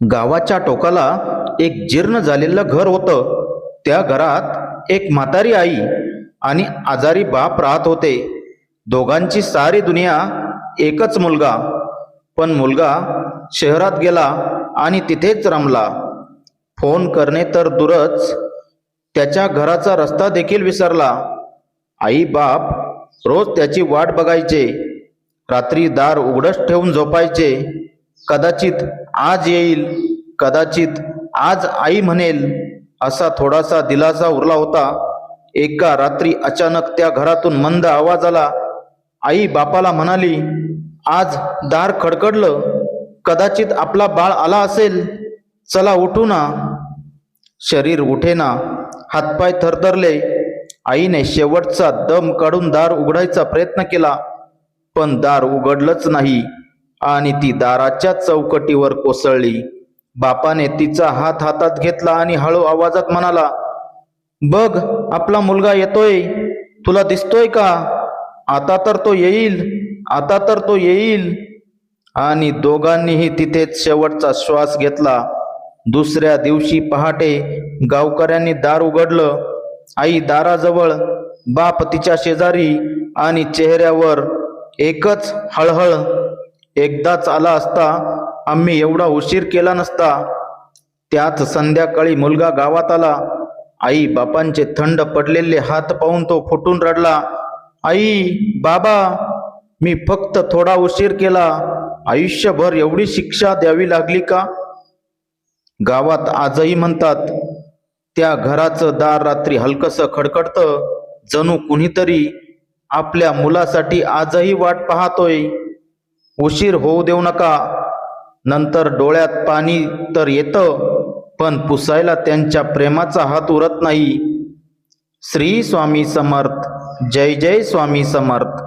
गावाच्या टोकाला एक जीर्ण झालेलं घर होतं. त्या घरात एक म्हातारी आई आणि आजारी बाप राहत होते. दोघांची सारी दुनिया एकच मुलगा. पण मुलगा शहरात गेला आणि तिथेच रमला. फोन करणे तर दूरच. त्याच्या घराचा रस्ता देखील विसरला. आई बाप रोज त्याची वाट बघायचे. रात्री दार उघडच ठेवून झोपायचे. कदाचित आज येईल कदाचित आज आई म्हणेल असा थोडासा दिलासा उरला होता. एका रात्री अचानक त्या घरातून मंद आवाज आला. आई बापाला म्हणाली आज दार खडखडलं. कदाचित आपला बाळ आला असेल. चला उठू ना. शरीर उठेना. हातपाय थरथरले. आईने शेवटचा दम काढून दार उघडायचा प्रयत्न केला पण दार उघडलंच नाही. आणि ती दाराच्या चौकटीवर कोसळली. बापाने तिचा हात हातात घेतला आणि हळू आवाजात म्हणाला बघ आपला मुलगा येतोय. तुला दिसतोय का? आता तर तो येईल. आता तर तो येईल. आणि दोघांनीही तिथेच शेवटचा श्वास घेतला. दुसऱ्या दिवशी पहाटे गावकऱ्यांनी दार उघडलं. आई दाराजवळ. बाप तिच्या शेजारी आणि चेहऱ्यावर एकच हळहळ. एकदाच आला असता आम्ही एवढा उशीर केला नसता. त्याच संध्याकाळी मुलगा गावात आला. आई बापांचे थंड पडलेले हात पाहून तो फुटून रडला. आई बाबा मी फक्त थोडा उशीर केला. आयुष्यभर एवढी शिक्षा द्यावी लागली का? गावात आजही म्हणतात त्या घराचं दार रात्री हलकस खडखडतं. जणू कुणीतरी आपल्या मुलासाठी आजही वाट पाहतोय. उशीर होऊ देऊ नका. नंतर डोळ्यात पाणी तर येतं पण पुसायला त्यांच्या प्रेमाचा हात उरत नाही. श्री स्वामी समर्थ. जय जय स्वामी समर्थ.